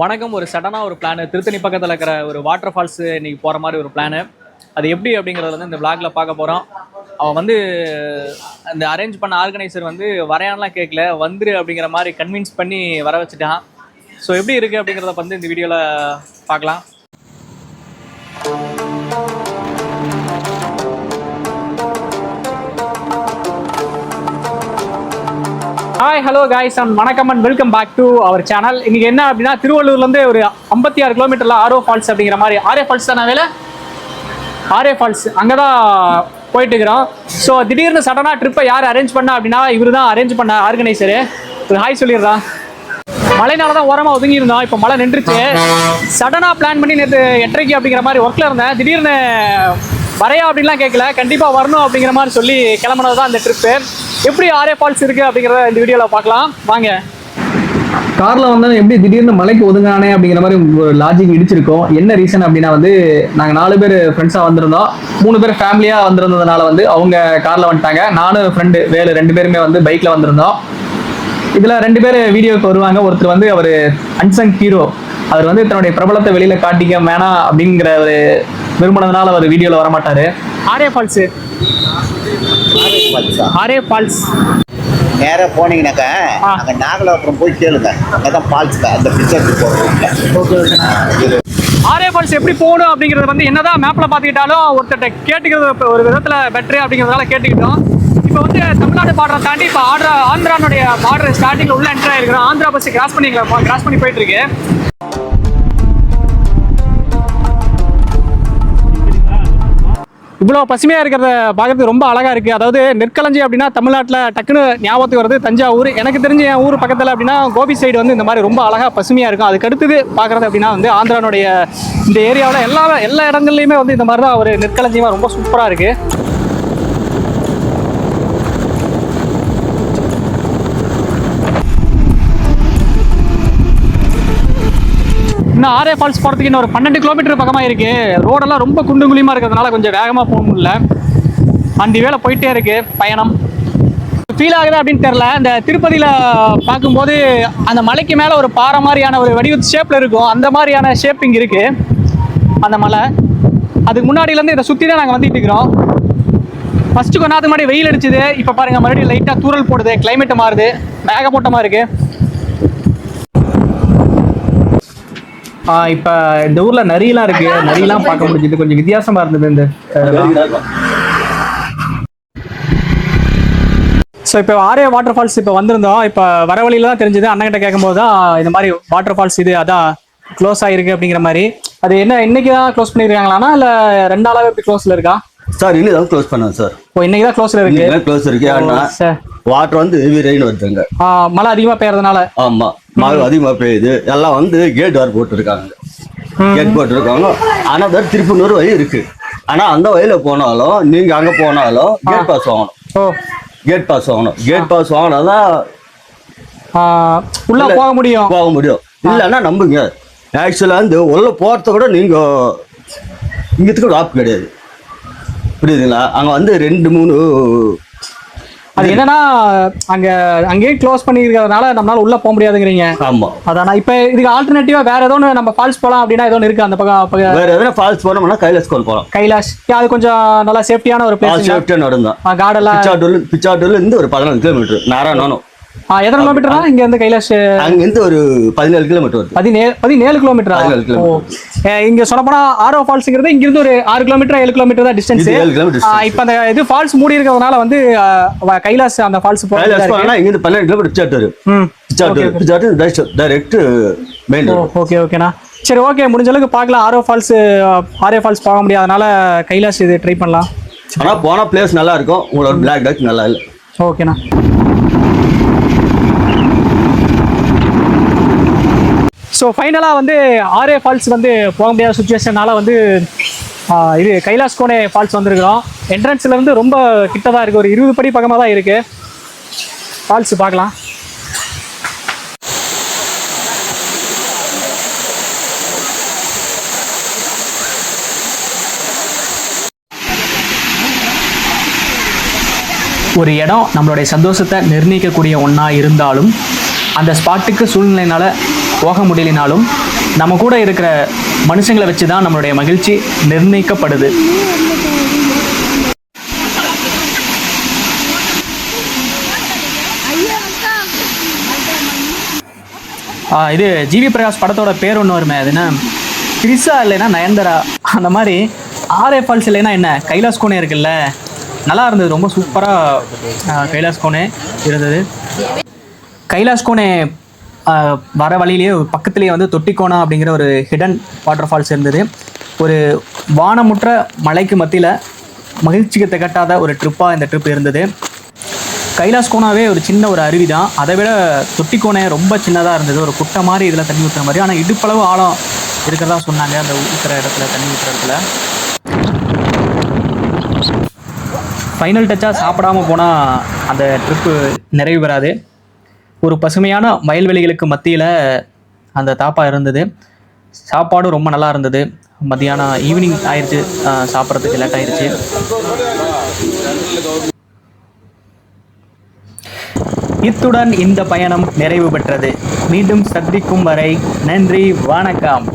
வணக்கம் ஒரு சடனாக ஒரு பிளான் திருத்தணி பக்கத்தில் இருக்கிற ஒரு வாட்டர் ஃபால்ஸ் இன்னைக்கு போகிற மாதிரி ஒரு பிளானு அது எப்படி அப்படிங்கிறத வந்து இந்த vlogல பார்க்க போகிறோம் அவன் வந்து அந்த அரேஞ்ச் பண்ண ஆர்கனைசர் வந்து வரையான்லாம் கேட்கல வந்துரு அப்படிங்கிற மாதிரி கன்வின்ஸ் பண்ணி வர வச்சுட்டான். ஸோ எப்படி இருக்குது அப்படிங்கிறத வந்து இந்த வீடியோவில் பார்க்கலாம். ஹாய் ஹலோ காய்ஸ் அண்ட் வணக்கம் and welcome back to our channel இன்னைக்கு என்ன அப்படின்னா திருவள்ளூர்லேருந்து ஒரு ஐம்பத்தி ஆறு கிலோமீட்டரில் ஆரோ ஃபால்ஸ் அப்படிங்கிற மாதிரி ஆரே ஃபால்ஸ் தானே வேலை? ஆரே ஃபால்ஸ் அங்கே தான் போயிட்டுருக்கிறோம். ஸோ திடீர்னு சடனாக ட்ரிப்பை யார் அரேஞ்ச் பண்ணா அப்படின்னா இவர் தான் அரேஞ்ச் பண்ண ஆர்கனைசரு ஒரு ஹாய் சொல்லிடுறா. மழைனால தான் ஓரமாக ஒதுங்கி இருந்தோம் இப்போ மழை நின்றுச்சு. சடனாக பிளான் பண்ணி நேற்று எட்டரைக்கு அப்படிங்கிற மாதிரி ஒர்க்கில் இருந்தேன். திடீர்னு வரையா அப்படின்லாம் கேட்கல. கண்டிப்பாக வரணும் அப்படிங்கிற மாதிரி சொல்லி கிளம்புனது தான் அந்த ட்ரிப்பு எப்படி ஆரே ஃபால்ஸ் இருக்குது அப்படிங்கிறத இந்த வீடியோவில் பார்க்கலாம். வாங்க. கார்ல வந்தா எப்படி திடீர்னு மலைக்கு ஒதுங்கானே அப்படிங்கிற மாதிரி ஒரு லாஜிக் இடிச்சிருக்கோம். என்ன ரீசன் அப்படின்னா வந்து நாங்கள் நாலு பேர் ஃப்ரெண்ட்ஸாக வந்திருந்தோம். மூணு பேர் ஃபேமிலியாக வந்திருந்ததுனால வந்து அவங்க கார்ல வந்துட்டாங்க. நானும் ஃப்ரெண்டு வேலு ரெண்டு பேருமே வந்து பைக்ல வந்திருந்தோம். இதில் ரெண்டு பேர் வீடியோக்கு வருவாங்க. ஒருத்தர் வந்து அவர் அன்சங் ஹீரோ அவர் வந்து தன்னுடைய பிரபலத்தை வெளியில காட்டிக்க வேணாம் அப்படிங்கிற ஒரு விரும்பினதுனால அவர் வீடியோல வர மாட்டாரு ஆரே ஃபால்ஸு ஆரே ஃபால்ஸ். நேரா போனீங்கன்னாக்கா ஆ. அங்க நாகலாபுரம் போய் கேளுங்க. அங்கதான் ஃபால்ஸ்ல அந்த பிக்சருக்கு ஆரே ஃபால்ஸ் எப்படி போகணும் அப்படிங்கிறது வந்து என்னதான் மேப்ல பார்த்துக்கிட்டாலும் ஒருத்தர்கிட்ட கேட்டுக்கிறது இப்ப ஒரு விதத்துல பெட்ரு அப்படிங்கிறதால கேட்டுக்கிட்டோம். இப்போ வந்து தமிழ்நாடு பார்டரை தாண்டி இப்போ ஆந்திரா ஆந்திரானுடைய பார்டர் ஸ்டார்டிங்ல உள்ள என்ட்ரு ஆயிருக்கிறோம். ஆந்திரா பஸ் கிராஸ் பண்ணி கிராஸ் பண்ணி போயிட்டு இவ்வளோ பசுமையாக இருக்கிறத பார்க்குறது ரொம்ப அழகாக இருக்குது அதாவது நெற்களஞ்சி அப்படின்னா தமிழ்நாட்டில் டக்குன்னு ஞாபகத்துக்கு வருது தஞ்சாவூர். எனக்கு தெரிஞ்ச என் ஊர் பக்கத்தில் அப்படின்னா கோபி சைடு வந்து இந்த மாதிரி ரொம்ப அழகாக பசுமையாக இருக்கும். அதுக்கு அடுத்தது பார்க்குறது அப்படின்னா வந்து ஆந்திரானுடைய இந்த ஏரியாவில் எல்லா எல்லா இடங்கள்லையுமே வந்து இந்த மாதிரி தான் ஒரு நெற்களஞ்சியமாக ரொம்ப சூப்பராக இருக்குது இன்னும் ஆரே ஃபால்ஸ் போகிறதுக்கு இன்னும் ஒரு பன்னெண்டு கிலோமீட்டர் பக்கமாக இருக்கு. ரோடெல்லாம் ரொம்ப குண்டு குழியுமா இருக்கிறதுனால கொஞ்சம் வேகமாக போக முடியல. அந்த வேலை போயிட்டே இருக்கு. பயணம். ஃபீல் ஆகுது அப்படின்னு தெரில இந்த திருப்பதியில் பார்க்கும்போது அந்த மலைக்கு மேலே ஒரு பாறை மாதிரியான ஒரு வடிவ ஷேப்பில் இருக்கும். அந்த மாதிரியான ஷேப் இங்கே இருக்குது அந்த மலை. அதுக்கு முன்னாடியிலேருந்து இதை சுற்றி தான் நாங்கள் வந்துட்டு இருக்கிறோம். ஃபஸ்ட்டு கொஞ்ச நேரத்துக்கு முன்னாடி வெயில் அடிச்சுது. இப்போ பாருங்கள் மறுபடியும் லைட்டாக தூரல் போடுது. கிளைமேட்டு மாறுது. மேகமூட்டமாக இருக்குது இப்போ இந்த ஊர்ல நரியெல்லாம் இருக்கு. நரியெல்லாம் பார்க்க முடிஞ்சது. கொஞ்சம் வித்தியாசமா இருந்தது இந்த ஸோ இப்போ ஆரே வாட்டர் ஃபால்ஸ் இப்போ வந்திருந்தோம் இப்போ வர வழியில தான் தெரிஞ்சது. அண்ணன்கிட்ட கேட்கும்போது தான் இந்த மாதிரி வாட்டர் ஃபால்ஸ் இது அதான் க்ளோஸ் ஆகிருக்கு அப்படிங்கிற மாதிரி. அது என்ன இன்னைக்கு தான் க்ளோஸ் பண்ணியிருக்காங்களானா இல்லை ரெண்டு நாளாவே இப்படி க்ளோஸில் இருக்கா? சார் இன்னும் தான் க்ளோஸ் பண்ணோம் சார். ஓ இன்னைக்கு தான் க்ளோஸில் இருக்கு. க்ளோஸ் இருக்கு. வாட்டர் வந்து ஹெவி ரெயின் வருதுங்க. மழை அதிகமாக பெய்யறதுனால. ஆமா. மழை அதிகமா பெய்யுது. எல்லாம் வந்து கேட் வார் போட்டுருக்காங்க. கேட் போட்டுருக்காங்க. ஆனா வேற திருப்பூர் வழி இருக்கு. ஆனா அந்த வழியில போனாலும் நீங்க அங்க போனாலும் கேட் பாஸ் வாங்கணும் கேட் பாஸ் வாங்கணும் கேட் பாஸ் வாங்கினாதான் ஆ, உள்ள போக முடியும். போக முடியும். இல்லைன்னா நம்புங்க. ஆக்சுவலா வந்து உள்ள போறத கூட நீங்க இங்கத்துக்கு ஆப் கிடையாது. புரியுதுங்களா? அங்க வந்து ரெண்டு மூணு அது என்னன்னா அங்க அங்கேயே க்ளோஸ் பண்ணியிருக்கிறதுனால நம்மளால உள்ள போக முடியாதுங்கிறீங்க. ஆமா. அதானா இப்போ இதுக்கு ஆல்டர்னேட்டிவா வேற ஏதோ ஒண்ணு நம்ம ஃபால்ஸ் போலாம் அப்படின்னா ஏதோ ஒண்ணு இருக்கு அந்த பக்கம் வேற எதனா ஃபால்ஸ் போனோம்னா கைலாஸ் கோல் போகலாம் கைலாஷ். அது கொஞ்சம் நல்லா சேஃப்டியான ஒரு பிளேஸ் சேஃப்டியாக நடந்தான் காடெல்லாம் பிச்சாட்டூர்ல பிச்சாட்டூர்ல இருந்து ஒரு பதினாலு கிலோமீட்டர் நாராயணம் ஆ, எத்தனை கிலோமீட்டர் இங்க இருந்து கைலாஷ் அங்கிருந்து ஒரு பதினேழு கிலோமீட்டர் வருது. பதினேழு பதினேழு கிலோமீட்டர் பதினேழு. இங்க சொல்லப்போனா ஆரோ ஃபால்ஸ்ங்கிறது இங்க இருந்து ஒரு ஆறு கிலோமீட்டர் ஏழு கிலோமீட்டர் தான் டிஸ்டன்ஸ் ஏழு கிலோமீட்டர். இப்போ அந்த இது ஃபால்ஸ் மூடி இருக்கிறதுனால வந்து கைலாஷ் அந்த ஃபால்ஸ் போனா இங்கிருந்து பன்னெண்டு கிலோமீட்டர் பிச்சாட்டூர் ம். Pichattur Pichattur direct main okay ஓகேண்ணா சரி ஓகே முடிஞ்ச அளவுக்கு பார்க்கலாம். ஆரோ ஃபால்ஸ் ஆரே ஃபால்ஸ் போக முடியாதனால கைலாஷ் இது ட்ரை பண்ணலாம். ஆனா போன பிளேஸ் நல்லா இருக்கும். உங்களோட பிளாக் டக் நல்லா இல்லை. ஓகேண்ணா ஸோ ஃபைனலாக வந்து ஆரே ஃபால்ஸ் வந்து போக முடியாத சுச்சுவேஷனால வந்து இது கைலாஷ் கோனே ஃபால்ஸ் வந்திருக்கிறோம். என்ட்ரன்ஸில் வந்து ரொம்ப கிட்ட தான் இருக்குது ஒரு இருபது படி பக்கமாக தான் இருக்குது ஃபால்ஸ் பார்க்கலாம். ஒரு இடம் நம்மளுடைய சந்தோஷத்தை நிர்ணயிக்கக்கூடிய ஒன்றா இருந்தாலும் அந்த ஸ்பாட்டுக்கு சூழ்நிலையினால் போக முடியலினாலும் நம்ம கூட இருக்கிற மனுஷங்களை வச்சு தான் நம்மளுடைய மகிழ்ச்சி நிர்ணயிக்கப்படுது. இது ஜிவி பிரகாஷ் படத்தோட பேர் ஒன்று வருமே அது என்ன? கிரிசா இல்லைன்னா நயன்தரா? அந்த மாதிரி ஆர்ஏ ஃபால்ஸ் இல்லைன்னா என்ன? கைலாஸ் கோனே இருக்குல்ல. நல்லா இருந்தது ரொம்ப சூப்பராக கைலாஸ் கோனே இருந்தது. கைலாஸ் கோனே வர வழியிலேயே பக்கத்துலேயே வந்து தொட்டிக்கோணா அப்படிங்கிற ஒரு ஹிடன் வாட்டர் ஃபால்ஸ் இருந்தது. ஒரு வானமுற்ற மலைக்கு மத்தியில் மகிழ்ச்சிக்கு திகட்டாத ஒரு ட்ரிப்பாக இந்த ட்ரிப் இருந்தது. கைலாஸ் கோனாவே ஒரு சின்ன ஒரு அருவி தான் அதை விட தொட்டிக்கோணை ரொம்ப சின்னதாக இருந்தது. ஒரு குட்டை மாதிரி இதில் தண்ணி ஊற்றுற மாதிரி. ஆனால் இடுப்பளவு ஆழம் இருக்கிறதா சொன்னாங்க அந்த ஊற்றுற இடத்துல தண்ணி ஊற்றுற இடத்துல. ஃபைனல் டச்சாக சாப்பிடாம போனால் அந்த ட்ரிப்பு நிறைவு பெறாது. ஒரு பசுமையான வயல்வெளிகளுக்கு மத்தியில் அந்த தாப்பா இருந்தது. சாப்பாடும் ரொம்ப நல்லா இருந்தது. மத்தியானம் ஈவினிங் ஆயிடுச்சு சாப்பிட்றதுக்கு லேட் ஆயிடுச்சு இத்துடன் இந்த பயணம் நிறைவு பெற்றது. மீண்டும் சந்திக்கும் வரை நன்றி வணக்கம்.